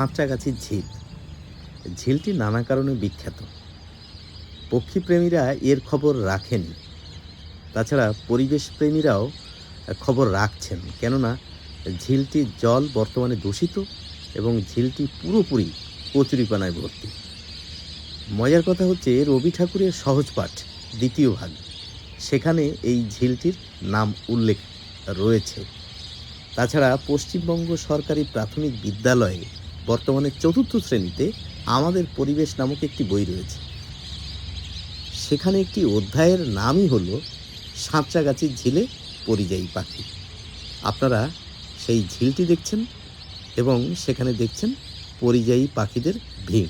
সাঁতরাগাছির ঝিল। ঝিলটি নানা কারণে বিখ্যাত। পক্ষীপ্রেমীরা এর খবর রাখেন। তাছাড়া পরিবেশ প্রেমীরাও খবর রাখছেন, কেননা ঝিলটির জল বর্তমানে দূষিত এবং ঝিলটি পুরোপুরি কচুরিপানায় ভর্তি। মজার কথা হচ্ছে, রবি ঠাকুরের সহজ পাঠ, দ্বিতীয় ভাগ। সেখানে এই ঝিলটির নাম উল্লেখ রয়েছে। তাছাড়া পশ্চিমবঙ্গ সরকারি প্রাথমিক বিদ্যালয়ে বর্তমানে চতুর্থ শ্রেণীতে আমাদের পরিবেশ নামক একটি বই রয়েছে। সেখানে একটি অধ্যায়ের নামই হলো সাঁতরাগাছির ঝিলে পরিযায়ী পাখি। আপনারা সেই ঝিলটি দেখছেন এবং সেখানে দেখছেন পরিযায়ী পাখিদের ভিড়।